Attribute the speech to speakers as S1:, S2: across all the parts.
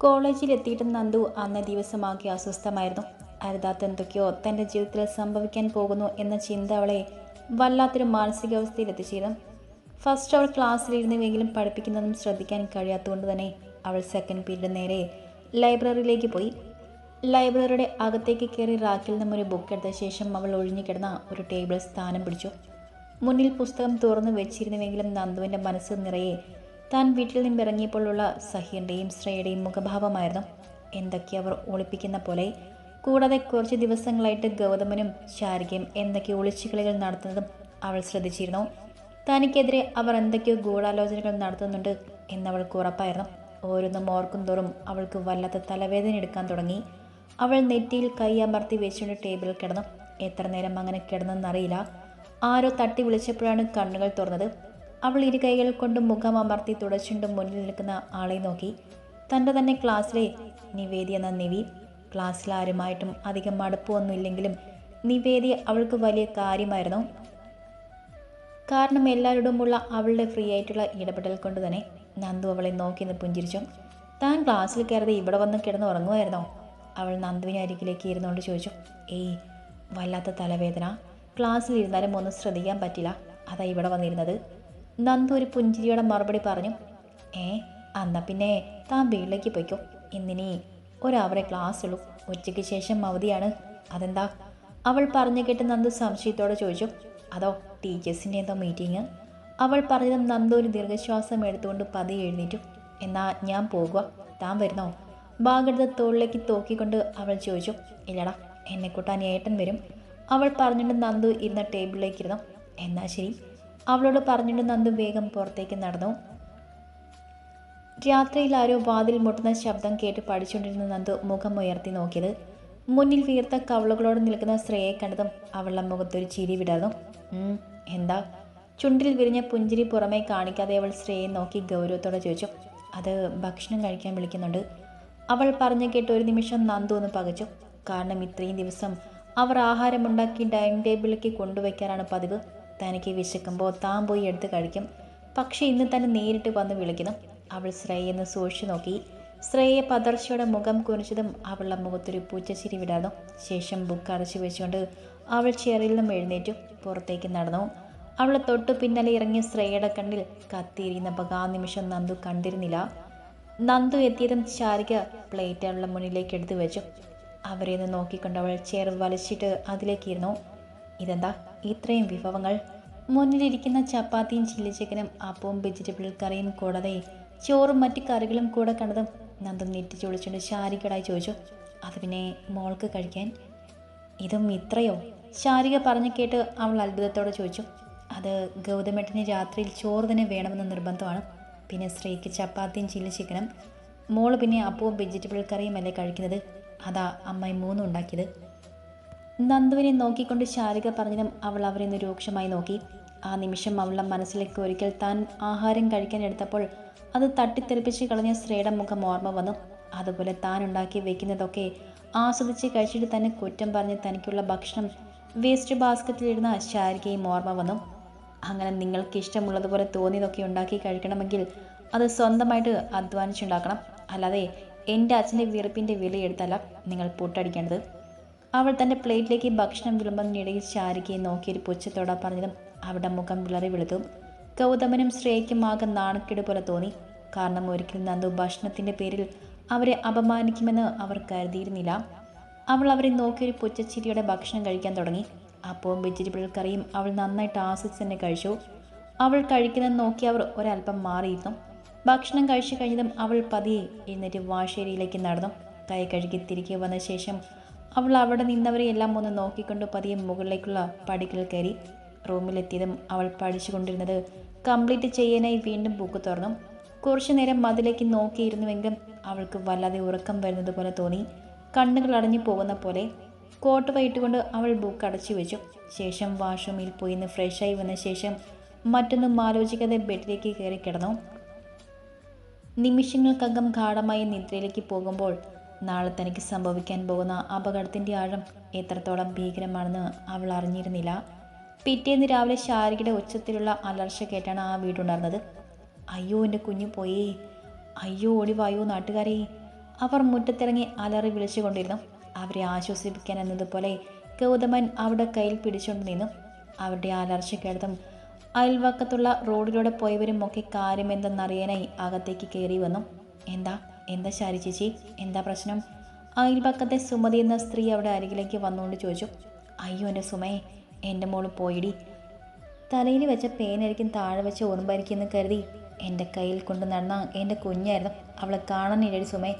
S1: കോളേജിൽ എത്തിയിട്ട് നന്ദു അന്ന ദിവസമാകെ അസ്വസ്ഥമായിരുന്നു. അരുതാത്ത എന്തൊക്കെയോ തന്റെ ജീവിതത്തിൽ സംഭവിക്കാൻ പോകുന്നു എന്ന ചിന്ത അവളെ വല്ലാത്തൊരു മാനസികാവസ്ഥയിൽ എത്തിച്ചേരും ഫസ്റ്റ് അവൾ ക്ലാസ്സിലിരുന്നുവെങ്കിലും പഠിപ്പിക്കുന്നതും ശ്രദ്ധിക്കാൻ കഴിയാത്തതുകൊണ്ട് തന്നെ അവൾ സെക്കൻഡ് പീരീഡ് നേരെ ലൈബ്രറിയിലേക്ക് പോയി. ലൈബ്രറിയുടെ അകത്തേക്ക് കയറി റാക്കിൽ നിന്നും ഒരു ബുക്ക് എടുത്ത ശേഷം അവൾ ഒഴിഞ്ഞുകിടന്ന ഒരു ടേബിൾ സ്ഥാനം പിടിച്ചു. മുന്നിൽ പുസ്തകം തുറന്നു വെച്ചിരുന്നുവെങ്കിലും നന്ദുവിന്റെ മനസ്സ് നിറയെ താൻ വീട്ടിൽ നിന്നും ഇറങ്ങിയപ്പോഴുള്ള സഹീറിന്റെയും ശ്രേയുടെയും മുഖഭാവമായിരുന്നു. എന്തൊക്കെ അവർ ഒളിപ്പിക്കുന്ന പോലെ. കൂടാതെ കുറച്ച് ദിവസങ്ങളായിട്ട് ഗൗതമനും ശാരികയും എന്തൊക്കെ ഒളിച്ചുകളികൾ നടത്തുന്നതും അവൾ ശ്രദ്ധിച്ചിരുന്നു. തനിക്കെതിരെ അവർ എന്തൊക്കെയോ ഗൂഢാലോചനകൾ നടത്തുന്നുണ്ട് എന്നവൾക്ക് ഉറപ്പായിരുന്നു. ഓരോന്നും ഓർക്കും തോറും അവൾക്ക് വല്ലാത്ത തലവേദന എടുക്കാൻ തുടങ്ങി. അവൾ നെറ്റിയിൽ കൈ അമർത്തി വെച്ചുകൊണ്ട് ടേബിളിൽ കിടന്നു. എത്ര നേരം അങ്ങനെ കിടന്നെന്നറിയില്ല. ആരോ തട്ടി വിളിച്ചപ്പോഴാണ് കണ്ണുകൾ തുറന്നത്. അവൾ ഇരു കൈകൾ കൊണ്ട് മുഖം അമർത്തി തുടച്ചുകൊണ്ട് മുന്നിൽ നിൽക്കുന്ന ആളെ നോക്കി. തന്റെ തന്നെ ക്ലാസ്സിലെ നിവേദി എന്ന നിവി. ക്ലാസ്സിൽ ആരുമായിട്ടും അധികം മടുപ്പൊന്നുമില്ലെങ്കിലും നിവേദി അവൾക്ക് വലിയ കാര്യമായിരുന്നു. കാരണം എല്ലാവരോടുമുള്ള അവളുടെ ഫ്രീ ആയിട്ടുള്ള ഇടപെടൽ കൊണ്ട് തന്നെ നന്ദു അവളെ നോക്കി നിന്ന് പുഞ്ചിരിച്ചു. താൻ ക്ലാസ്സിൽ കയറി ഇവിടെ വന്ന് കിടന്ന് ഉറങ്ങുമായിരുന്നോ? അവൾ നന്ദുവിനെ അരികിലേക്ക് ഇരുന്നുകൊണ്ട് ചോദിച്ചു. ഏയ് വല്ലാത്ത തലവേദന. ക്ലാസ്സിൽ ഇരുന്നാലും ഒന്നും ശ്രദ്ധിക്കാൻ പറ്റില്ല. അതാ ഇവിടെ വന്നിരുന്നത്. നന്ദു ഒരു പുഞ്ചിരിയോടെ മറുപടി പറഞ്ഞു ഏ അന്നാ പിന്നെ താൻ വീട്ടിലേക്ക് പോയിക്കോ. ഇന്നിനി ഒരവറെ ക്ലാസ് ഉള്ളൂ. ഉച്ചയ്ക്ക് ശേഷം അവധിയാണ്. അതെന്താ? അവൾ പറഞ്ഞു കേട്ട് നന്ദു സംശയത്തോടെ ചോദിച്ചു അതോ ടീച്ചേഴ്സിന്റെ എന്തോ മീറ്റിംഗ്? അവൾ പറഞ്ഞതും നന്ദു ഒരു ദീർഘശ്വാസം എടുത്തുകൊണ്ട് പതി എഴുന്നേറ്റു. എന്നാ ഞാൻ പോകുക താൻ വരുന്നോ? ബാഗെടുത്ത് തോളിലേക്ക് തോക്കിക്കൊണ്ട് അവൾ ചോദിച്ചു ഇല്ലടാ എന്നെ കൂട്ടാൻ ഏട്ടൻ വരും. അവൾ പറഞ്ഞിട്ട് നന്ദു ഇരുന്ന ടേബിളിലേക്ക് ഇരുന്നു. എന്നാ ശരി. അവളോട് പറഞ്ഞിട്ട് നന്ദു വേഗം പുറത്തേക്ക് നടന്നു. രാത്രിയിൽ ആരോ വാതിൽ മുട്ടുന്ന ശബ്ദം കേട്ട് പഠിച്ചുകൊണ്ടിരുന്ന നന്ദു മുഖം ഉയർത്തി നോക്കിയത്. മുന്നിൽ വീർത്ത കവളുകളോട് നിൽക്കുന്ന ശ്രേയെ കണ്ടതും അവളുടെ മുഖത്തൊരു ചിരി വിടർന്നു. എന്താ? ചുണ്ടിൽ വിരിഞ്ഞ പുഞ്ചിരി പുറമേ കാണിക്കാതെ അവൾ ശ്രേയെ നോക്കി ഗൗരവത്തോടെ ചോദിച്ചു. അത് ഭക്ഷണം കഴിക്കാൻ വിളിക്കുന്നുണ്ട്. അവൾ പറഞ്ഞു കേട്ട് ഒരു നിമിഷം നന്ദു ഒന്ന് പകച്ചു. കാരണം ഇത്രയും ദിവസം അവർ ആഹാരമുണ്ടാക്കി ഡൈനിങ് ടേബിളിലേക്ക് കൊണ്ടുവയ്ക്കാറാണ് പതിവ്. തനിക്ക് വിശക്കുമ്പോൾ താൻ പോയി എടുത്ത് കഴിക്കും. പക്ഷേ ഇന്ന് തന്നെ നേരിട്ട് വന്ന് വിളിക്കുന്നു. അവൾ ശ്രേയെന്ന് സൂക്ഷിച്ചു നോക്കി. ശ്രേയെ പതർച്ചയുടെ മുഖം കുറിച്ചതും അവളുടെ മുഖത്തൊരു പൂച്ചച്ചിരി വിടാതും ശേഷം ബുക്ക് അടച്ചു വെച്ചുകൊണ്ട് അവൾ ചെയറിൽ നിന്നും എഴുന്നേറ്റു. പുറത്തേക്ക് നടന്നു. അവളെ തൊട്ടു പിന്നാലെ ഇറങ്ങിയ ശ്രേയയുടെ കണ്ണിൽ കത്തിയിരിക്കുന്ന ആ നിമിഷം നന്ദു കണ്ടിരുന്നില്ല. നന്ദു എത്തിയതും ചാരിക പ്ലേറ്റ് അവളുടെ മുന്നിലേക്ക് എടുത്തു വെച്ചു. അവരെ ഒന്ന് നോക്കിക്കൊണ്ട് അവൾ ചെയർ വലിച്ചിട്ട് അതിലേക്ക് ഇരുന്നു ഇതെന്താ? ഇത്രയും വിഭവങ്ങൾ. മുന്നിലിരിക്കുന്ന ചപ്പാത്തിയും ചില്ലി ചിക്കനും അപ്പവും വെജിറ്റബിൾ കറിയും കൂടാതെ ചോറും മറ്റു കറികളും കൂടെ കണ്ടതും നന്ദു നെറ്റി ചൊളിച്ചുകൊണ്ട് ശാരികടായി ചോദിച്ചു അത് പിന്നെ മോൾക്ക് കഴിക്കാൻ? ഇതും ഇത്രയോ? ശാരിക പറഞ്ഞു കേട്ട് അവൾ അത്ഭുതത്തോടെ ചോദിച്ചു അത് ഗൗതമേട്ടന് രാത്രിയിൽ ചോറ് തന്നെ വേണമെന്ന് നിർബന്ധമാണ്. പിന്നെ സ്ത്രീക്ക് ചപ്പാത്തിയും ചില്ലി ചിക്കനും മോൾ പിന്നെ അപ്പവും വെജിറ്റബിൾ കറിയും അല്ലേ കഴിക്കുന്നത്? അതാ അമ്മായി മൂന്നും ഉണ്ടാക്കിയത്. നന്ദുവിനെ നോക്കിക്കൊണ്ട് ശാരിക പറഞ്ഞതും അവൾ അവരെ രൂക്ഷമായി നോക്കി. ആ നിമിഷം അവളുടെ മനസ്സിലേക്ക് ഒരിക്കൽ താൻ ആഹാരം കഴിക്കാൻ എടുത്തപ്പോൾ അത് തട്ടിത്തെറിപ്പിച്ച് കളഞ്ഞ സ്ത്രീയുടെ മുഖം ഓർമ്മ വന്നു. അതുപോലെ താൻ ഉണ്ടാക്കി വെക്കുന്നതൊക്കെ ആസ്വദിച്ച് കഴിച്ചിട്ട് തന്നെ കുറ്റം പറഞ്ഞ് തനിക്കുള്ള ഭക്ഷണം വേസ്റ്റ് ബാസ്ക്കറ്റിലിടുന്ന ശാരികയും ഓർമ്മ വന്നു. അങ്ങനെ നിങ്ങൾക്ക് ഇഷ്ടമുള്ളതുപോലെ തോന്നിയതൊക്കെ ഉണ്ടാക്കി കഴിക്കണമെങ്കിൽ അത് സ്വന്തമായിട്ട് അധ്വാനിച്ചുണ്ടാക്കണം. അല്ലാതെ എന്റെ അച്ഛന്റെ വിറപ്പിന്റെ വിലയെടുത്തല്ല നിങ്ങൾ പൊട്ടടിക്കേണ്ടത്. അവൾ തന്റെ പ്ലേറ്റിലേക്ക് ഭക്ഷണം വിളുമ്പതിനിടയിൽ നോക്കി നോക്കിയൊരു പുച്ഛത്തോടെ പറഞ്ഞതും അവിടെ മുഖം വിളറി വിളുതും ഗൗതമനും ശ്രേയയ്ക്കും ആകെ നാണക്കേട് പോലെ തോന്നി. കാരണം ഒരിക്കലും നന്ദു ഭക്ഷണത്തിന്റെ പേരിൽ അവരെ അപമാനിക്കുമെന്ന് അവർ കരുതിയിരുന്നില്ല. അവൾ അവരെ നോക്കിയൊരു പുച്ഛച്ചിരിയുടെ ഭക്ഷണം കഴിക്കാൻ തുടങ്ങി. അപ്പവും വെജിറ്റബിൾ കറിയും അവൾ നന്നായിട്ട് ആസ്വദിച്ച് തന്നെ കഴിച്ചു. അവൾ കഴിക്കുന്നത് നോക്കി അവർ ഒരല്പം മാറിയിരുന്നു. ഭക്ഷണം കഴിച്ചു കഴിഞ്ഞതും അവൾ പതിയെ എഴുന്നേറ്റ് വാശേരിയിലേക്ക് നടന്നു. കൈ കഴുകി തിരികെ വന്ന ശേഷം അവൾ അവിടെ നിന്നവരെ എല്ലാം ഒന്ന് നോക്കിക്കൊണ്ട് പതിയെ മുകളിലേക്കുള്ള പടികൾ കയറി റൂമിലെത്തിയതും അവൾ പഠിച്ചുകൊണ്ടിരുന്നത് കംപ്ലീറ്റ് ചെയ്യാനായി വീണ്ടും ബുക്ക് തുറന്നു. കുറച്ചു നേരം മതിലേക്ക് നോക്കിയിരുന്നുവെങ്കിലും അവൾക്ക് വല്ലാതെ ഉറക്കം വരുന്നത് പോലെ തോന്നി. കണ്ണുകൾ അടഞ്ഞു പോകുന്ന പോലെ കോട്ട് വൈറ്റുകൊണ്ട് അവൾ ബുക്ക് അടച്ചു വെച്ചു. ശേഷം വാഷ്റൂമിൽ പോയി നിന്ന് ഫ്രഷായി വന്ന ശേഷം മറ്റൊന്നും ആലോചിക്കാതെ ബെഡിലേക്ക് കയറി കിടന്നു. നിമിഷങ്ങൾക്കകം ഗാഠമായ നിദ്രയിലേക്ക് പോകുമ്പോൾ നാളെ തനിക്ക് സംഭവിക്കാൻ പോകുന്ന അപകടത്തിന്റെ ആഴം എത്രത്തോളം ഭീകരമാണെന്ന് അവൾ അറിഞ്ഞിരുന്നില്ല. പിറ്റേന്ന് രാവിലെ ശാരികയുടെ ഉച്ചത്തിലുള്ള അലർച്ച കേട്ടാണ് ആ വീടുണ്ടായിരുന്നത്. അയ്യോ എന്റെ കുഞ്ഞു പോയേ. അയ്യോ ഒളിവായോ വായോ നാട്ടുകാരെ. അവർ മുറ്റത്തിറങ്ങി അലറി വിളിച്ചുകൊണ്ടിരുന്നു അവരെ ആശ്വസിപ്പിക്കാൻ എന്നതുപോലെ ഗൗതമൻ അവിടെ കയ്യിൽ പിടിച്ചുകൊണ്ട് നിന്നു. അവരുടെ അലർച്ച കേട്ടതും അയൽവക്കത്തുള്ള റോഡിലൂടെ പോയവരും ഒക്കെ കാര്യമെന്തെന്നറിയാനായി അകത്തേക്ക് കയറി വന്നു. എന്താ? എന്താ ശാരി ചേച്ചി? എന്താ പ്രശ്നം? അയൽപക്കത്തെ സുമതി എന്ന സ്ത്രീ അവിടെ അരികിലേക്ക് വന്നുകൊണ്ട് ചോദിച്ചു. അയ്യോ എന്റെ സുമയെ എന്റെ മോൾ പോയിടി. തലയിൽ വെച്ച പേനായിരിക്കും താഴെ വെച്ച ഉറുമ്പായിരിക്കുമെന്ന് കരുതി എന്റെ കയ്യിൽ കൊണ്ട് നടന്ന എന്റെ കുഞ്ഞായിരുന്നു അവളെ കാണാനില്ലടി സുമേ.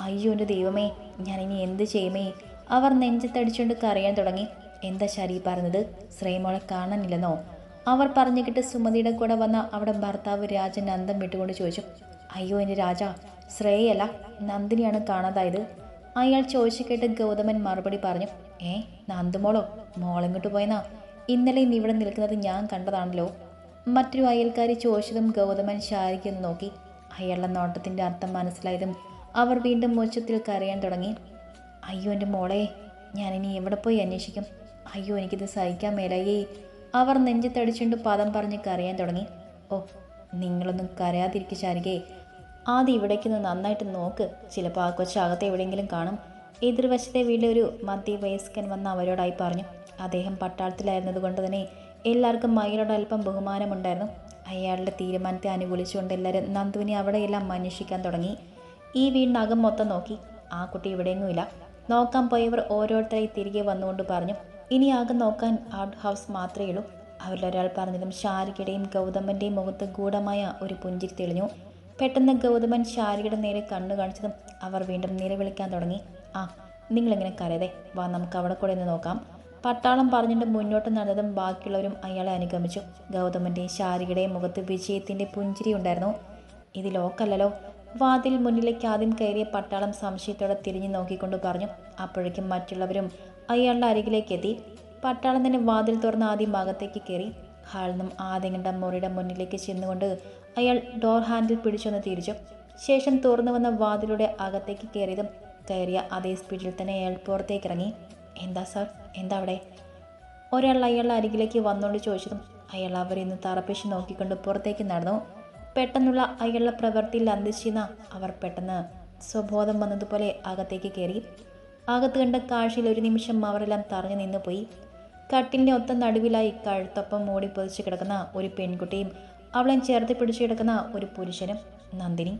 S1: അയ്യോ എന്റെ ദൈവമേ ഞാൻ ഇനി എന്ത് ചെയ്യുമേ? അവർ നെഞ്ചത്തടിച്ചുകൊണ്ട് കരയാൻ തുടങ്ങി. എന്താ ശരി പറഞ്ഞത്? ശ്രേയമോളെ കാണാനില്ലെന്നോ? അവർ പറഞ്ഞു കിട്ട് സുമതിയുടെ കൂടെ വന്ന അവിടെ ഭർത്താവ് രാജൻ നന്ദം വിട്ടുകൊണ്ട് ചോദിച്ചു. അയ്യോ എന്റെ രാജ ശ്രേയല്ല നന്ദിനിയാണ് കാണാതായത്. അയാൾ ചോദിച്ചു കേട്ട് ഗൗതമൻ മറുപടി പറഞ്ഞു ഏ നന്ദുമോളോ മോളെങ്ങോട്ട് പോയെന്നാ? ഇന്നലെ ഇന്ന് ഇവിടെ നിൽക്കുന്നത് ഞാൻ കണ്ടതാണല്ലോ. മറ്റൊരു അയൽക്കാരി ചോദിച്ചതും ഗൗതമൻ ശാരിക്കൊന്ന് നോക്കി. അയാളുടെ നോട്ടത്തിന്റെ അർത്ഥം മനസ്സിലായതും അവർ വീണ്ടും മുച്ചത്തിൽ കരയാൻ തുടങ്ങി. അയ്യോ എന്റെ മോളെ ഞാനിനി എവിടെ പോയി അന്വേഷിക്കും? അയ്യോ എനിക്കിത് സഹിക്കാൻ മേലായേ. അവർ നെഞ്ചത്തടിച്ചുകൊണ്ട് പദം പറഞ്ഞ് കരയാൻ തുടങ്ങി. ഓ നിങ്ങളൊന്നും കരയാതിരിക്കുക ശാരികേ. ആദ്യം ഇവിടേക്ക് നിന്ന് നന്നായിട്ട് നോക്ക്. ചിലപ്പോൾ ആ കൊച്ചകത്ത് എവിടെയെങ്കിലും കാണും. എതിർവശത്തെ വീട്ടിൽ ഒരു മധ്യവയസ്കൻ വന്ന് അവരോടായി പറഞ്ഞു അദ്ദേഹം പട്ടാളത്തിലായിരുന്നതുകൊണ്ട് തന്നെ എല്ലാവർക്കും മയിലോട് അല്പം ബഹുമാനമുണ്ടായിരുന്നു. അയാളുടെ തീരുമാനത്തെ അനുകൂലിച്ചുകൊണ്ട് എല്ലാവരും നന്ദുവിനെ അവിടെയെല്ലാം അന്വേഷിക്കാൻ തുടങ്ങി. ഈ വീടിനകം മൊത്തം നോക്കി. ആ കുട്ടി ഇവിടെയെങ്ങുമില്ല. നോക്കാൻ പോയവർ ഓരോരുത്തരായി തിരികെ വന്നുകൊണ്ട് പറഞ്ഞു ഇനി ആകെ നോക്കാൻ ഔട്ട് ഹൗസ് മാത്രമേ ഉള്ളൂ. അവരിലൊരാൾ പറഞ്ഞതും ശാരികയുടെയും ഗൗതമന്റെയും മുഖത്ത് ഗൂഢമായ ഒരു പുഞ്ചിരി തെളിഞ്ഞു. പെട്ടെന്ന് ഗൗതമൻ ശാരികയുടെ നേരെ കണ്ണു കാണിച്ചതും അവർ വീണ്ടും നിലവിളിക്കാൻ തുടങ്ങി. ആ നിങ്ങളിങ്ങനെ കരയതേ? വാ നമുക്ക് അവിടെ കൂടെ ഒന്ന് നോക്കാം. പട്ടാളം പറഞ്ഞിട്ട് മുന്നോട്ട് നടന്നതും ബാക്കിയുള്ളവരും അയാളെ അനുഗമിച്ചു. ഗൗതമന്റെയും ശാരികയുടെയും മുഖത്ത് വിജയത്തിന്റെ പുഞ്ചിരി ഉണ്ടായിരുന്നു. ഇത് ലോക്കല്ലല്ലോ. വാതിൽ മുന്നിലേക്ക് ആദ്യം കയറിയ പട്ടാളം സംശയത്തോടെ തിരിഞ്ഞു നോക്കിക്കൊണ്ട് പറഞ്ഞു അപ്പോഴേക്കും മറ്റുള്ളവരും അയാളുടെ അരികിലേക്ക് എത്തി. പട്ടാളം തന്നെ വാതിൽ തുറന്ന് ആദ്യം ഭാഗത്തേക്ക് കയറി. ഹാളിൽ നിന്നും ആദ്യങ്ങളുടെ മുറിയുടെ മുന്നിലേക്ക് ചെന്നുകൊണ്ട് അയാൾ ഡോർ ഹാൻഡിൽ പിടിച്ചൊന്ന് തിരിച്ചു. ശേഷം തുറന്നു വന്ന വാതിലൂടെ അകത്തേക്ക് കയറിയതും കയറിയ അതേ സ്പീഡിൽ തന്നെ അയാൾ പുറത്തേക്ക് ഇറങ്ങി എന്താ സർ എന്താ അവിടെ? ഒരാൾ അയാളുടെ അരികിലേക്ക് വന്നുകൊണ്ട് ചോദിച്ചതും അയാൾ അവരെ ഇന്ന് തറപ്പിച്ച് നോക്കിക്കൊണ്ട് പുറത്തേക്ക് നടന്നു. പെട്ടെന്നുള്ള അയാളുടെ പ്രവൃത്തിയിൽ അന്തിച്ചിരുന്ന അവർ പെട്ടെന്ന് സ്വബോധം വന്നതുപോലെ അകത്തേക്ക് കയറി. അകത്ത് കണ്ട കാഴ്ചയിൽ ഒരു നിമിഷം അവരെല്ലാം തറഞ്ഞു നിന്നു പോയി കട്ടിലിന്റെ ഒത്ത നടുവിലായി കഴുത്തൊപ്പം മൂടി പൊതിച്ച് കിടക്കുന്ന ഒരു പെൺകുട്ടിയും അവളെ ചേർത്ത് പിടിച്ചു കിടക്കുന്ന ഒരു പുരുഷനും നന്ദിനി.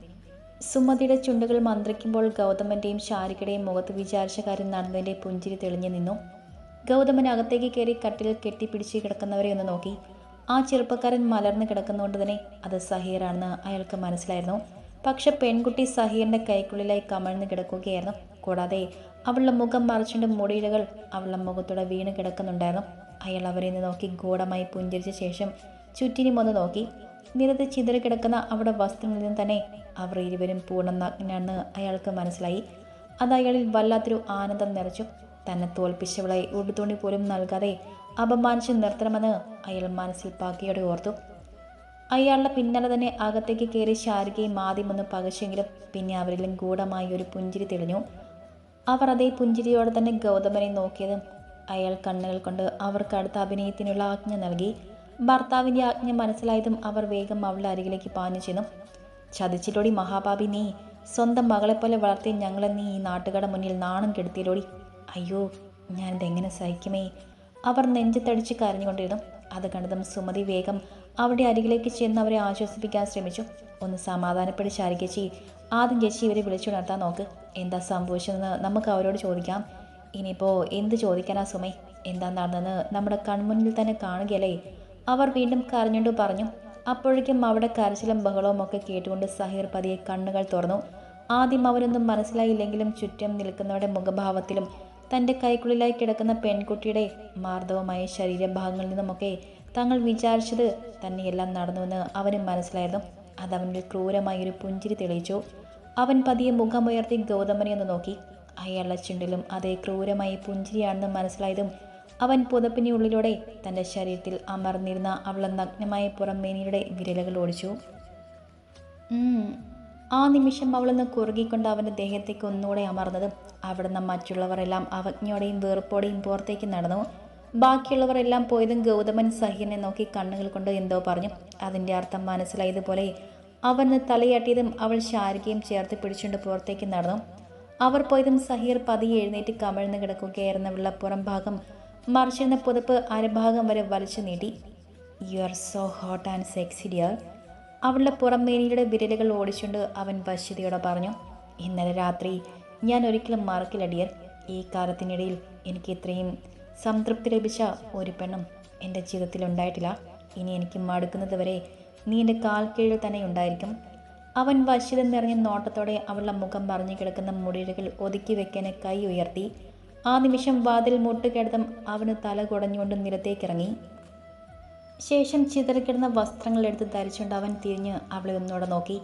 S1: സുമതിയുടെ ചുണ്ടുകൾ മന്ത്രിക്കുമ്പോൾ ഗൗതമന്റെയും ശാരികയുടെയും മുഖത്ത് വിചാരിച്ച കാര്യം നടന്നതിന്റെ പുഞ്ചിരി തെളിഞ്ഞു നിന്നു. ഗൗതമൻ അകത്തേക്ക് കയറി കട്ടിൽ കെട്ടിപ്പിടിച്ച് കിടക്കുന്നവരെ ഒന്ന് നോക്കി. ആ ചെറുപ്പക്കാരൻ മലർന്ന് കിടക്കുന്നതുകൊണ്ട് തന്നെ അത് സഹീറാണെന്ന് അയാൾക്ക് മനസ്സിലായിരുന്നു. പക്ഷെ പെൺകുട്ടി സഹീറിന്റെ കൈക്കുള്ളിലായി കമഴ്ന്ന് കിടക്കുകയായിരുന്നു. കൂടാതെ അവളുടെ മുഖം മറച്ചുകൊണ്ട് മുടിയിഴകൾ അവളുടെ മുഖത്തൂടെ വീണ് കിടക്കുന്നുണ്ടായിരുന്നു. അയാൾ അവരെ നിന്ന് നോക്കി ഗൂഢമായി പുഞ്ചിരിച്ച ശേഷം ചുറ്റിനും ഒന്ന് നോക്കി. നിരത്ത് ചിതറി കിടക്കുന്ന അവിടെ വസ്ത്രങ്ങളിൽ നിന്ന് തന്നെ അവർ ഇരുവരും പൂർണ നഗ്നാണെന്ന് അയാൾക്ക് മനസ്സിലായി. അത് അയാളിൽ വല്ലാത്തൊരു ആനന്ദം നിറച്ചു. തന്നെ തോൽപ്പിച്ചവളെ ഉടുതുണി പോലും നൽകാതെ അപമാനിച്ച് നിർത്തണമെന്ന് അയാൾ മനസ്സിൽ പാക്കിയോടെ ഓർത്തു. അയാളുടെ പിന്നാലെ തന്നെ അകത്തേക്ക് കയറി ശാരികയും ആദ്യം ഒന്ന് പകച്ചെങ്കിലും പിന്നെ അവരിലും ഗൂഢമായി ഒരു പുഞ്ചിരി തെളിഞ്ഞു. അവർ അതേ പുഞ്ചിരിയോടെ തന്നെ ഗൗതമനെ നോക്കിയതും. അയാൾ കണ്ണുകൾ കൊണ്ട് അവർക്ക് അടുത്ത അഭിനയത്തിനുള്ള ആജ്ഞ നൽകി. ഭർത്താവിന്റെ ആജ്ഞ മനസ്സിലായതും അവർ വേഗം അവളുടെ അരികിലേക്ക് പാഞ്ഞു ചെന്നു. ചതിച്ചിലോടി മഹാഭാബി നീ? സ്വന്തം മകളെപ്പോലെ വളർത്തിയ ഞങ്ങളെ നീ ഈ നാട്ടുകാരുടെ മുന്നിൽ നാണം കെടുത്തിയിലോടി അയ്യോ ഞാനിതെങ്ങനെ സഹിക്കുമേ? അവർ നെഞ്ചത്തടിച്ച് കരഞ്ഞുകൊണ്ടിരുന്നു. അത് കണ്ടതും സുമതി വേഗം അവിടെ അരികിലേക്ക് ചെന്ന് അവരെ ആശ്വസിപ്പിക്കാൻ ശ്രമിച്ചു. ഒന്ന് സമാധാനപ്പെട്ട് ശാരികച്ചി ആദ്യം ചേച്ചി ഇവരെ വിളിച്ചുണർത്താൻ നോക്ക്. എന്താ സംഭവിച്ചതെന്ന് നമുക്ക് അവരോട് ചോദിക്കാം. ഇനിയിപ്പോൾ എന്ത് ചോദിക്കാനാ സുമേ? എന്താ നടന്നെന്ന് നമ്മുടെ കൺമുന്നിൽ തന്നെ കാണുകയല്ലേ? അവർ വീണ്ടും കരഞ്ഞുകൊണ്ട് പറഞ്ഞു. അപ്പോഴേക്കും അവിടെ കരച്ചിലും ബഹളവും ഒക്കെ കേട്ടുകൊണ്ട് സഹീർ പതിയെ കണ്ണുകൾ തുറന്നു. ആദ്യം അവരൊന്നും മനസ്സിലായില്ലെങ്കിലും ചുറ്റും നിൽക്കുന്നവരുടെ മുഖഭാവത്തിലും തന്റെ കൈക്കുള്ളിലായി കിടക്കുന്ന പെൺകുട്ടിയുടെ മാർദ്ദവമായ ശരീരഭാഗങ്ങളിൽ നിന്നുമൊക്കെ തങ്ങൾ വിചാരിച്ചത് തന്നെയെല്ലാം നടന്നുവെന്ന് അവനും മനസ്സിലായിരുന്നു അതവനിൽ ക്രൂരമായൊരു പുഞ്ചിരി തെളിയിച്ചു. അവൻ പതിയെ മുഖമുയർത്തി ഗൗതമനെ ഒന്ന് നോക്കി. അയാളുടെ ചുണ്ടിലും അതേ ക്രൂരമായി പുഞ്ചിരിയാണെന്ന് മനസ്സിലായതും അവൻ പുതപ്പിന്റെ ഉള്ളിലൂടെ തന്റെ ശരീരത്തിൽ അമർന്നിരുന്ന അവളെ നഗ്നമായ പുറമേനിയുടെ വിരലുകൾ ഓടിച്ചു. ആ നിമിഷം അവളൊന്ന് കുറുകിക്കൊണ്ട് അവന്റെ ദേഹത്തേക്ക് ഒന്നുകൂടെ അമർന്നതും അവിടുന്ന് മറ്റുള്ളവരെല്ലാം അവജ്ഞയോടെയും വെറുപ്പോടെയും പുറത്തേക്ക് നടന്നു. ബാക്കിയുള്ളവർ എല്ലാം പോയതും ഗൗതമൻ സഹീറിനെ നോക്കി കണ്ണുകൾ കൊണ്ട് എന്തോ പറഞ്ഞു. അതിന്റെ അർത്ഥം മനസ്സിലായതുപോലെ അവന് തലയാട്ടിയതും അവൾ ശാരികയും ചേർത്ത് പിടിച്ചുകൊണ്ട് പുറത്തേക്ക് നടന്നു. അവർ പോയതും സഹീർ പതിയെ എഴുന്നേറ്റ് കമഴ്ന്ന് കിടക്കുകയായിരുന്ന വെള്ളപ്പുറം ഭാഗം മറിച്ചിരുന്ന പുതപ്പ് അരഭാഗം വരെ വലിച്ചു നീട്ടി. You are so hot and sexy dear അവളുടെ പുറംമേനിയുടെ വിരലുകൾ ഓടിച്ചുകൊണ്ട് അവൻ വശ്യതയോടെ പറഞ്ഞു. ഇന്നലെ രാത്രി ഞാൻ ഒരിക്കലും മറക്കില്ല ഡിയർ ഈ കാലത്തിനിടയിൽ എനിക്ക് ഇത്രയും സംതൃപ്തി ലഭിച്ച ഒരു പെണ്ണും എന്റെ ജീവിതത്തിൽ ഉണ്ടായിട്ടില്ല ഇനി എനിക്ക് മടുക്കുന്നത് വരെ നീ എന്റെ കാൽ കീഴിൽ തന്നെ ഉണ്ടായിരിക്കും. അവൻ വശ്യത നിറഞ്ഞ നോട്ടത്തോടെ അവളുടെ മുഖം പറഞ്ഞു കിടക്കുന്ന മുടിയിഴകൾ ഒതുക്കി വെക്കാൻ കൈ ഉയർത്തി. ആ നിമിഷം വാതിൽ മുട്ടുകിടത്തും അവന് തല കുടഞ്ഞുകൊണ്ട് നിലത്തേക്കിറങ്ങി. ശേഷം ചിതറിക്കിടന്ന വസ്ത്രങ്ങൾ എടുത്ത് ധരിച്ചുകൊണ്ട് അവൻ തിരിഞ്ഞ് അവളെ ഒന്നുകൂടെ നോക്കി.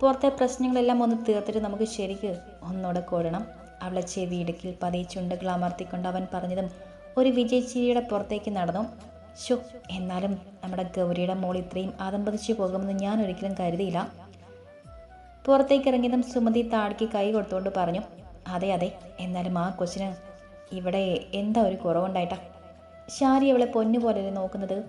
S1: പുറത്തെ പ്രശ്നങ്ങളെല്ലാം ഒന്ന് തീർത്തിട്ട് നമുക്ക് ശരിക്ക് ഒന്നുകൂടെ കൂടണം അവളെ ചെവി ഇടുക്കിൽ പതിയെ ചുണ്ടുകൾ അമർത്തിക്കൊണ്ട് അവൻ പറഞ്ഞതും ഒരു വിജയച്ചിരിയുടെ പുറത്തേക്ക് നടന്നു. ഷോ എന്നാലും നമ്മുടെ ഗൗരിയുടെ മോൾ ഇത്രയും ആദംബദിച്ചു പോകുമെന്ന് ഞാൻ ഒരിക്കലും കരുതിയില്ല. പുറത്തേക്ക് ഇറങ്ങിയതും സുമതി താടിക്ക് കൈ കൊടുത്തുകൊണ്ട് പറഞ്ഞു അതെ അതെ എന്നാലും ആ കൊച്ചിന് ഇവിടെ എന്താ ഒരു കുറവുണ്ടായിട്ടാ? ശാരി അവളെ പൊന്നുപോലെ നോക്കുന്നത്?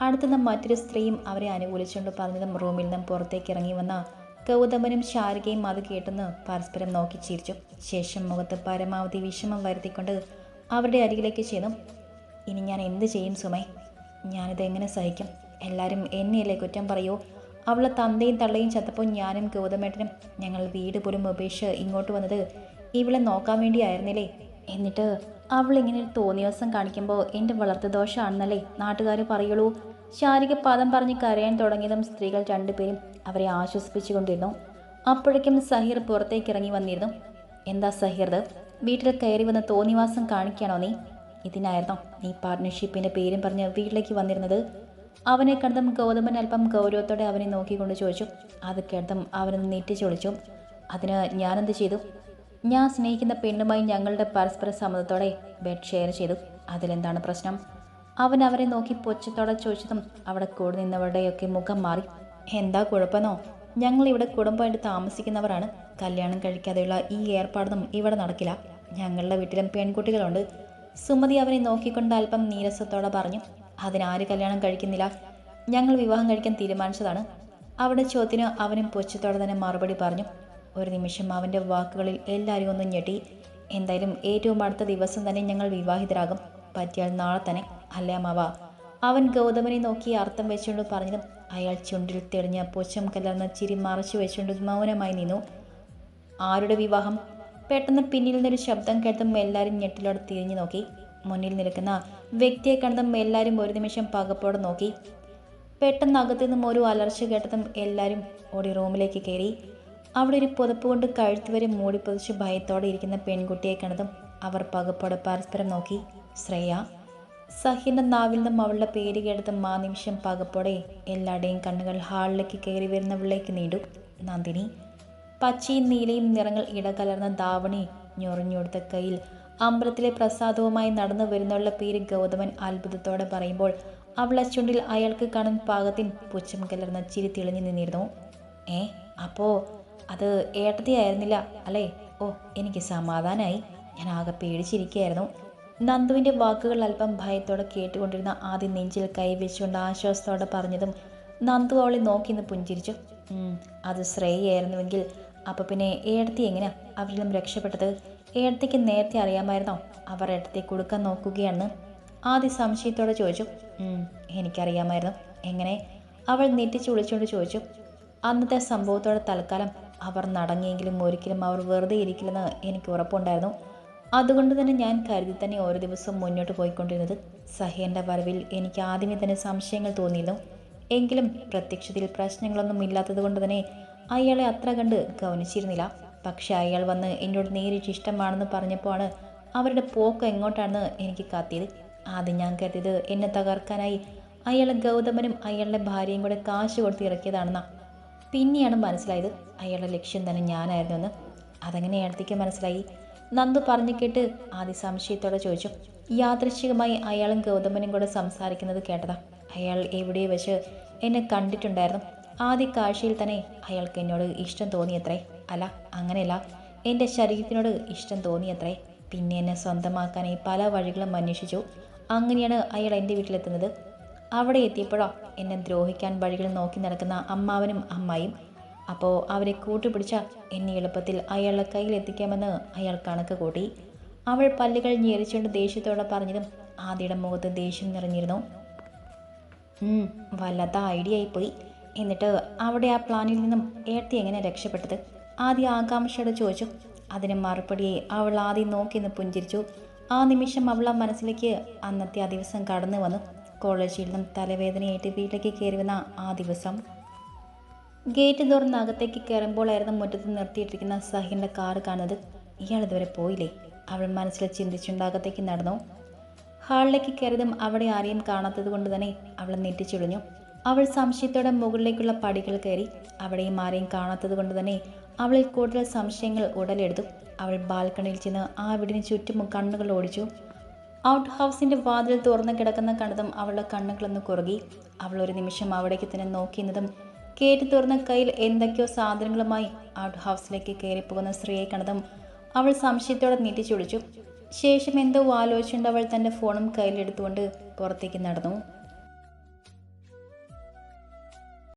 S1: അടുത്തുനിന്ന് മറ്റൊരു സ്ത്രീയും അവരെ അനുകൂലിച്ചുകൊണ്ട് പറഞ്ഞതും റൂമിൽ നിന്നും പുറത്തേക്ക് ഇറങ്ങി വന്ന ഗൗതമനും ശാരികയും അത് കേട്ടെന്ന് പരസ്പരം നോക്കി ചിരിച്ചു. ശേഷം മുഖത്ത് പരമാവധി വിഷമം വരുത്തിക്കൊണ്ട് അവരുടെ അരികിലേക്ക് ചെന്നു. ഇനി ഞാൻ എന്ത് ചെയ്യും സുമേ? ഞാനിത് എങ്ങനെ സഹിക്കും? എല്ലാവരും എന്നെയല്ലേ കുറ്റം പറയൂ? അവളെ തന്തയും തള്ളയും ചത്തപ്പോൾ ഞാനും ഗൗതമേട്ടനും ഞങ്ങൾ വീട് പോലും ഉപേക്ഷിച്ച് ഇങ്ങോട്ട് വന്നത് ഇവളെ നോക്കാൻ വേണ്ടിയായിരുന്നില്ലേ? എന്നിട്ട് അവളിങ്ങനെ തോന്നിയവസം കാണിക്കുമ്പോൾ എന്റെ വളർത്തു ദോഷമാണെന്നല്ലേ നാട്ടുകാർ പറയുള്ളൂ. ശാരിക പദം പറഞ്ഞ് കരയാൻ തുടങ്ങിയതും സ്ത്രീകൾ രണ്ടുപേരും അവരെ ആശ്വസിപ്പിച്ചുകൊണ്ടിരുന്നു. അപ്പോഴേക്കും സഹീർ പുറത്തേക്ക് ഇറങ്ങി വന്നിരുന്നു. എന്താ സഹീർത് വീട്ടിൽ കയറി വന്ന് തോന്നിവാസം കാണിക്കുകയാണോ നീ? ഇതിനായിരുന്നോ നീ പാർട്ട്ണർഷിപ്പിന്റെ പേരും പറഞ്ഞ് വീട്ടിലേക്ക് വന്നിരുന്നത്? അവനെ കണ്ടതും ഗൗതമൻ അല്പം ഗൗരവത്തോടെ അവനെ നോക്കിക്കൊണ്ട് ചോദിച്ചു. അത് കേട്ടതും അവനൊന്ന് നെറ്റിച്ചൊളിച്ചു അതിന് ഞാനെന്ത് ചെയ്തു? ഞാൻ സ്നേഹിക്കുന്ന പെണ്ണുമായി ഞങ്ങളുടെ പരസ്പര സമ്മതത്തോടെ ബെഡ് ഷെയർ ചെയ്തു. അതിലെന്താണ് പ്രശ്നം? അവൻ അവരെ നോക്കി പൊച്ചത്തോടെ ചോദിച്ചതും അവിടെ കൂടെ നിന്നവരുടെയൊക്കെ മുഖം മാറി. എന്താ കുഴപ്പമെന്നോ ഞങ്ങൾ ഇവിടെ കുടുംബമായിട്ട് താമസിക്കുന്നവരാണ്. കല്യാണം കഴിക്കാതെയുള്ള ഈ ഏർപ്പാടൊന്നും ഇവിടെ നടക്കില്ല. ഞങ്ങളുടെ വീട്ടിലും പെൺകുട്ടികളുണ്ട്. സുമതി അവനെ നോക്കിക്കൊണ്ട് അല്പം നീരസത്തോടെ പറഞ്ഞു അതിനാര് കല്യാണം കഴിക്കുന്നില്ല? ഞങ്ങൾ വിവാഹം കഴിക്കാൻ തീരുമാനിച്ചതാണ്. അവിടെ ചോദ്യത്തിന് അവനും പൊച്ചത്തോടെ തന്നെ മറുപടി പറഞ്ഞു ഒരു നിമിഷം അവന്റെ വാക്കുകളിൽ എല്ലാവരും ഒന്നും ഞെട്ടി. എന്തായാലും ഏറ്റവും അടുത്ത ദിവസം തന്നെ ഞങ്ങൾ വിവാഹിതരാകും. പറ്റിയാൽ നാളെ തന്നെ അല്ലേ അമ്മാവ? അവൻ ഗൗതമനെ നോക്കി അർത്ഥം വെച്ചുകൊണ്ട് പറഞ്ഞതും അയാൾ ചുണ്ടിൽ തെളിഞ്ഞ പൊച്ചം കലർന്ന ചിരി മറച്ചു വെച്ചുകൊണ്ട് മൗനമായി നിന്നു. ആരുടെ വിവാഹം? പെട്ടെന്ന് പിന്നിൽ നിന്നൊരു ശബ്ദം കേട്ടതും എല്ലാവരും ഞെട്ടിലോടെ തിരിഞ്ഞു നോക്കി. മുന്നിൽ നിൽക്കുന്ന വ്യക്തിയെ കണ്ടതും എല്ലാവരും ഒരു നിമിഷം പകപ്പോടെ നോക്കി. പെട്ടെന്ന് അകത്തു നിന്നും ഒരു അലർച്ച കേട്ടതും എല്ലാവരും ഓടി റൂമിലേക്ക് കയറി. അവിടെ ഒരു പുതപ്പ് കൊണ്ട് കഴുത്ത് വരെ മൂടിപ്പൊതിച്ച് ഭയത്തോടെ ഇരിക്കുന്ന പെൺകുട്ടിയെ കണ്ടതും അവർ പകപ്പോടെ പരസ്പരം നോക്കി. ശ്രേയ സഹിന്റെ നാവിൽ നിന്നും അവളുടെ പേര് കേട്ടതും ആ നിമിഷം പകപ്പോടെ എല്ലാവരുടെയും കണ്ണുകൾ ഹാളിലേക്ക് കയറി വരുന്നവളിലേക്ക് നീണ്ടു. നന്ദിനി പച്ചയും നീലയും നിറങ്ങൾ ഇടകലർന്ന ധാവണി ഞൊറിഞ്ഞൊടുത്ത കയ്യിൽ. അമ്പലത്തിലെ പ്രസാദവുമായി നടന്നു വരുന്നുള്ള പേര് ഗൗതമൻ അത്ഭുതത്തോടെ പറയുമ്പോൾ അവളെ ചുണ്ടിൽ അയാൾക്ക് കാണും പാകത്തിൻ പുച്ഛം കലർന്ന ചിരി തെളിഞ്ഞു നിന്നിരുന്നു. ഏ അപ്പോ അത് ഏട്ടത്തിയായിരുന്നില്ല അല്ലേ? ഓ എനിക്ക് സമാധാനമായി ഞാൻ ആകെ പേടിച്ചിരിക്കുകയായിരുന്നു. നന്ദുവിന്റെ വാക്കുകൾ അല്പം ഭയത്തോടെ കേട്ടുകൊണ്ടിരുന്ന ആദ്യം നെഞ്ചിൽ കൈവച്ചുകൊണ്ട് ആശ്വാസത്തോടെ പറഞ്ഞതും നന്ദു അവളെ നോക്കി നിന്ന് പുഞ്ചിരിച്ചു. അത് ശ്രേയായിരുന്നുവെങ്കിൽ അപ്പോൾ പിന്നെ ഏടത്തി എങ്ങനെയാ നിന്നും രക്ഷപ്പെട്ടത്? ഏടത്തിക്ക് നേരത്തെ അറിയാമായിരുന്നോ? അവർ ഏടത്തെ കൊടുക്കാൻ നോക്കുകയാണെന്ന്. ആദ്യ സംശയത്തോടെ ചോദിച്ചു. "ഉം, എനിക്കറിയാമായിരുന്നു. എങ്ങനെ? അവൾ നെറ്റിച്ച് വിളിച്ചുകൊണ്ട് ചോദിച്ചു. അന്നത്തെ സംഭവത്തോടെ തൽക്കാലം അവർ നടങ്ങിയെങ്കിലും ഒരിക്കലും അവർ വെറുതെ ഇരിക്കില്ലെന്ന് എനിക്ക് ഉറപ്പുണ്ടായിരുന്നു. അതുകൊണ്ട് തന്നെ ഞാൻ കരുതി തന്നെ ഓരോ ദിവസം മുന്നോട്ട് പോയിക്കൊണ്ടിരുന്നത്. സഹേന്റെ വരവിൽ എനിക്ക് ആദ്യമേ തന്നെ സംശയങ്ങൾ തോന്നിയിരുന്നു. എങ്കിലും പ്രത്യക്ഷത്തിൽ പ്രശ്നങ്ങളൊന്നും ഇല്ലാത്തത് കൊണ്ട് തന്നെ അയാളെ അത്ര കണ്ട് ഗൗനിച്ചിരുന്നില്ല. പക്ഷെ അയാൾ വന്ന് എന്നോട് നേരിട്ട് ഇഷ്ടമാണെന്ന് പറഞ്ഞപ്പോൾ ആണ് അവരുടെ പോക്ക് എങ്ങോട്ടാണെന്ന് എനിക്ക് കാത്തിയത്. ആദ്യം ഞാൻ കരുതിയത് എന്നെ തകർക്കാനായി അയാളെ ഗൗതമനും അയാളുടെ ഭാര്യയും കൂടെ കാശ് കൊടുത്ത് ഇറക്കിയതാണെന്നാ. പിന്നെയാണ് മനസ്സിലായത് അയാളുടെ ലക്ഷ്യം തന്നെ ഞാനായിരുന്നു എന്ന് അതങ്ങനെ അടുത്തേക്ക് മനസ്സിലായി? നന്ദു പറഞ്ഞു കേട്ട് ആദ്യ സംശയത്തോടെ ചോദിച്ചു. യാദൃശ്ചികമായി അയാളും ഗൗതമനും കൂടെ സംസാരിക്കുന്നത് കേട്ടതാ. അയാൾ എവിടെ വെച്ച് എന്നെ കണ്ടിട്ടുണ്ടായിരുന്നു. ആദ്യ കാഴ്ചയിൽ തന്നെ അയാൾക്ക് എന്നോട് ഇഷ്ടം തോന്നിയത്രേ. അല്ല അങ്ങനെയല്ല. എന്റെ ശരീരത്തിനോട് ഇഷ്ടം തോന്നിയത്രേ. പിന്നെ എന്നെ സ്വന്തമാക്കാനായി പല വഴികളും അന്വേഷിച്ചു. അങ്ങനെയാണ് അയാൾ എന്റെ വീട്ടിലെത്തുന്നത്. അവിടെ എത്തിയപ്പോഴോ എന്നെ ദ്രോഹിക്കാൻ വഴികൾ നോക്കി നടക്കുന്ന അമ്മാവനും അമ്മായും അപ്പോൾ അവരെ കൂട്ടുപിടിച്ച എന്നെ എളുപ്പത്തിൽ അയാളുടെ കയ്യിൽ എത്തിക്കാമെന്ന് അയാൾ കണക്ക് കൂട്ടി. അവൾ പല്ലുകൾ ഞെരിച്ചുകൊണ്ട് ദേഷ്യത്തോടെ പറഞ്ഞതും ആദ്യയുടെ മുഖത്ത് ദേഷ്യം നിറഞ്ഞിരുന്നു. വല്ലാത്ത ഐഡിയ ആയിപ്പോയി. എന്നിട്ട് അവിടെ ആ പ്ലാനിൽ നിന്നും ഏർത്തി എങ്ങനെ രക്ഷപ്പെട്ടത്? ആദ്യം ആകാംക്ഷയോട് ചോദിച്ചു. അതിന് മറുപടിയെ അവൾ ആദ്യം നോക്കി നിന്ന് പുഞ്ചിരിച്ചു. ആ നിമിഷം അവൾ ആ മനസ്സിലേക്ക് അന്നത്തെ ആ ദിവസം കടന്നു വന്നു. കോളേജിൽ നിന്നും തലവേദനയായിട്ട് വീട്ടിലേക്ക് കയറി വന്ന ആ ദിവസം. ഗേറ്റ് തുറന്ന് അകത്തേക്ക് കയറുമ്പോഴായിരുന്നു മുറ്റത്ത് നിർത്തിയിട്ടിരിക്കുന്ന സഹിന്റെ കാറ് കാണുന്നത്. ഇയാൾ ഇതുവരെ പോയില്ലേ? അവൾ മനസ്സിൽ ചിന്തിച്ചുകൊണ്ട് അകത്തേക്ക് നടന്നു. ഹാളിലേക്ക് കയറിയതും അവിടെ ആരെയും കാണാത്തത് കൊണ്ട് തന്നെ അവൾ നെറ്റിച്ചുളിഞ്ഞു. അവൾ സംശയത്തോടെ മുകളിലേക്കുള്ള പടികൾ കയറി അവിടെയും ആരെയും കാണാത്തത് കൊണ്ട് തന്നെ അവളിൽ കൂടുതൽ സംശയങ്ങൾ ഉടലെടുത്തു. അവൾ ബാൽക്കണിയിൽ ചെന്ന് ആ വീടിന് ചുറ്റും കണ്ണുകൾ ഓടിച്ചു. ഔട്ട് ഹൗസിന്റെ വാതിൽ തുറന്നു കിടക്കുന്ന കണ്ടതും അവളുടെ കണ്ണുകളൊന്ന് കുറുകി. അവൾ ഒരു നിമിഷം അവിടേക്ക് തന്നെ നോക്കിയെന്നതും കേട്ട് തുറന്ന കയ്യിൽ എന്തൊക്കെയോ സാധനങ്ങളുമായി ഔട്ട് ഹൗസിലേക്ക് കയറിപ്പോകുന്ന സ്ത്രീയെ കണ്ടതും അവൾ സംശയത്തോടെ നീട്ടിച്ചുളിച്ചു ശേഷം എന്തോ ആലോചിച്ചുകൊണ്ട് അവൾ തന്റെ ഫോണും കയ്യിലെടുത്തുകൊണ്ട് പുറത്തേക്ക് നടന്നു.